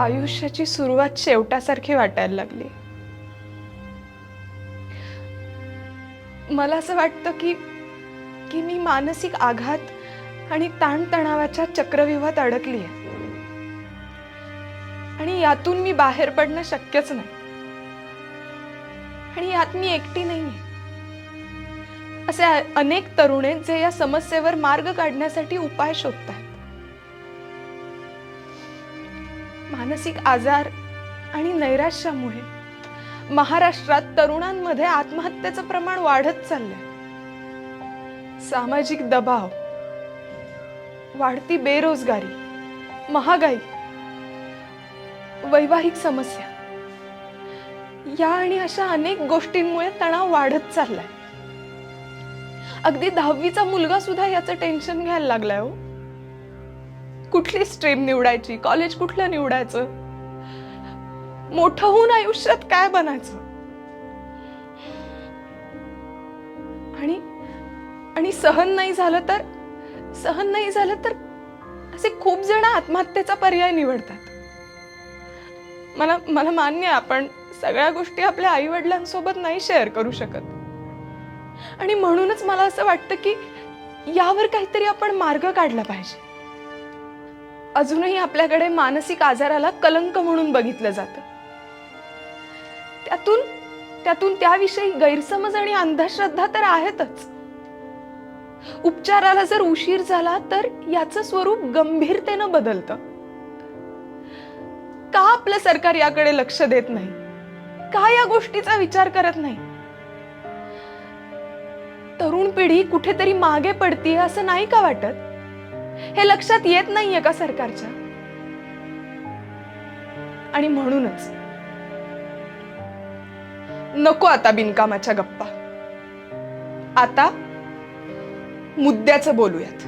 आयुष्याची सुरुवात शेवटासारखी वाटायला लागली. मला असं वाटतं की की मी मानसिक आघात आणि ताणतणावाच्या चक्रव्यूहात अडकली आहे आणि यातून मी बाहेर पडणं शक्यच नाही. आणि यात मी एकटी नाहीये. असे अनेक तरुण आहेत जे या समस्येवर मार्ग काढण्यासाठी उपाय शोधतात मानसिक आजार आणि नैराश्यामुळे महाराष्ट्रात तरुणांमध्ये आत्महत्येचं प्रमाण वाढत चाललंय. सामाजिक दबाव वाढती बेरोजगारी महागाई वैवाहिक समस्या या आणि अशा अनेक गोष्टींमुळे तणाव वाढत चाललाय. अगदी दहावीचा मुलगा सुद्धा याचं टेन्शन घ्यायला लागलाय हो. कुठली स्ट्रीम निवडायची? कॉलेज कुठलं निवडायचं? मोठं होऊन आयुष्यात काय बनायचं? आणि आणि सहन नाही झालं तर सहन नाही झालं तर असे खूप जण आत्महत्येचा पर्याय निवडतात. मला मला मान्य आहे आपण सगळ्या गोष्टी आपल्या आई वडिलांसोबत नाही शेअर करू शकत. आणि म्हणूनच मला असं वाटतं की यावर काहीतरी आपण मार्ग काढला पाहिजे. अजूनही आपल्याकडे मानसिक आजाराला कलंक म्हणून बघितलं जातं. त्यातून त्यातून त्याविषयी गैरसमज आणि अंधश्रद्धा तर आहेतच. उपचाराला जर उशीर झाला तर याचं स्वरूप गंभीरतेनं बदलतं. का आपलं सरकार याकडे लक्ष देत नाही? का या गोष्टीचा विचार करत नाही? तरुण पिढी कुठेतरी मागे पडतीये असं नाही का वाटत? हे लक्षात येत नाहीये का सरकारच्या? आणि म्हणूनच नको आता बिनकामाच्या गप्पा. आता मुद्द्याचं बोलूयात.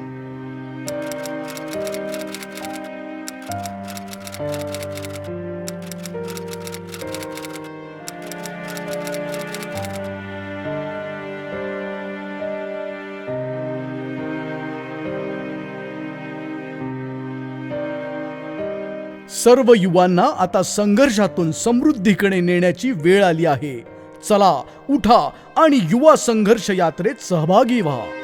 सर्व युवांना आता संघर्षातून समृद्धीकडे नेण्याची वेळ आली आहे. चला उठा आणि युवा संघर्ष यात्रेत सहभागी व्हा.